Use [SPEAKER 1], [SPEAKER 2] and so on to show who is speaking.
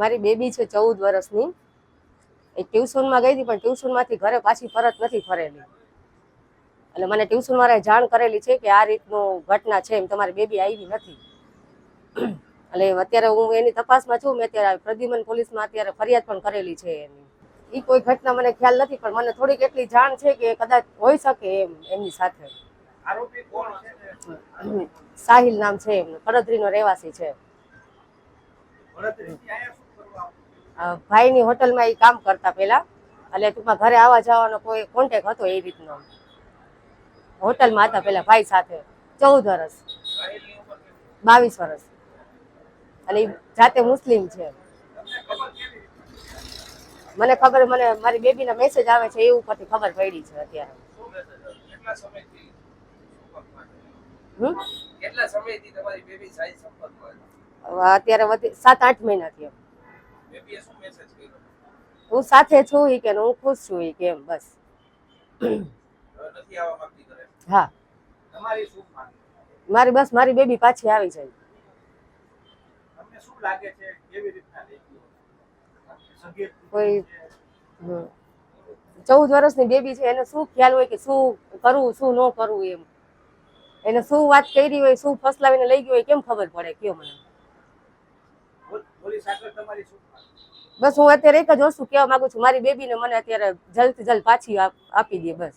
[SPEAKER 1] મારી બેબી છે ચૌદ વર્ષની. એ ટ્યુશનમાં ગઈ હતી પણ ટ્યુશનમાંથી ઘરે પાછી પરત નથી ફરેલી. એટલે મને ટ્યુશન વાળાએ જાણ કરેલી છે કે આ રીતનું ઘટના છે એમ તમારી બેબી આવી નથી. એટલે અત્યારે હું એની તપાસમાં છું મેં અત્યારે પ્રદ્યુમન પોલીસમાં અત્યારે ફરિયાદ પણ કરેલી છે એની. એ કોઈ ઘટના મને ખ્યાલ નથી પણ મને થોડીક એટલી જાણ છે કે કદાચ હોઈ શકે એમ એમની સાથે. સાહિલ નામ છે એમનું કડત્રીનો રહેવાસી છે. ભાઈની હોટલમાં એ કામ કરતા પહેલા. એટલે ટૂંકમાં ઘરે આવવા જવાનો કોઈ કોન્ટેક હતો એ રીતનો. હોટલમાં હતા પહેલા ભાઈ સાથે. ચૌદ વર્ષ? બાવીસ વર્ષ અને જાતે મુસ્લિમ છે? મને ખબર મને મારી બેબીના મેસેજ આવે છે એ ઉપરથી ખબર પડી છે અત્યારે.
[SPEAKER 2] બેબી
[SPEAKER 1] અત્યારે સાત આઠ મહિના થયા
[SPEAKER 2] બેબીએ શું મેસેજ કર્યો
[SPEAKER 1] હું સાથે છું એ કે હું ખુશ છું એ કેમ બસ. હા. મારી બસ મારી બેબી પાછી આવી જાય કોઈ. ચૌદ વર્ષની બેબી છે એને શું ખ્યાલ હોય કે શું કરવું શું ન કરવું એમ. એને શું વાત કરી હોય શું ફસલાવીને લઈ ગયો હોય કેમ ખબર પડે? કયો મને
[SPEAKER 2] પોલીસ આગળ તમારી શું માંગ
[SPEAKER 1] બસ હું અત્યારે એક જ વસ્તુ કહેવા માંગુ છું. મારી બેબીને મને અત્યારે જલ્દ જલ્દ પાછી આપી દે બસ.